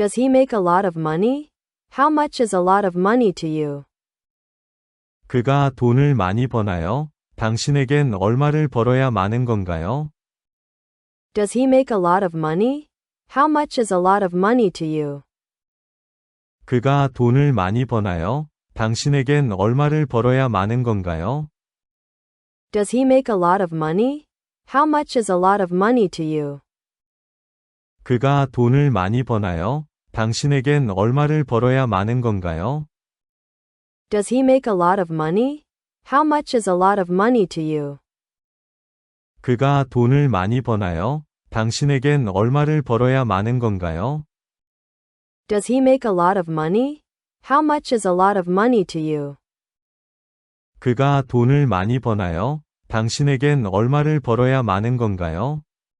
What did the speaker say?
Does he make a lot of money? How much is a lot of money to you? 그가 돈을 많이 버나요? 당신에겐 얼마를 벌어야 많은 건가요? Does he make a lot of money? How much is a lot of money to you? 그가 돈을 많이 버나요? 당신에겐 얼마를 벌어야 많은 건가요? Does he make a lot of money? How much is a lot of money to you? 그가 돈을 많이 버나요? 당신에겐 얼마를 벌어야 많은 건가요? Does he make a lot of money? How much is a lot of money to you? 그가 돈을 많이 버나요? 당신에겐 얼마를 벌어야 많은 건가요? Does he make a lot of money? How much is a lot of money to you? 그가 돈을 많이 버나요? 당신에겐 얼마를 벌어야 많은 건가요?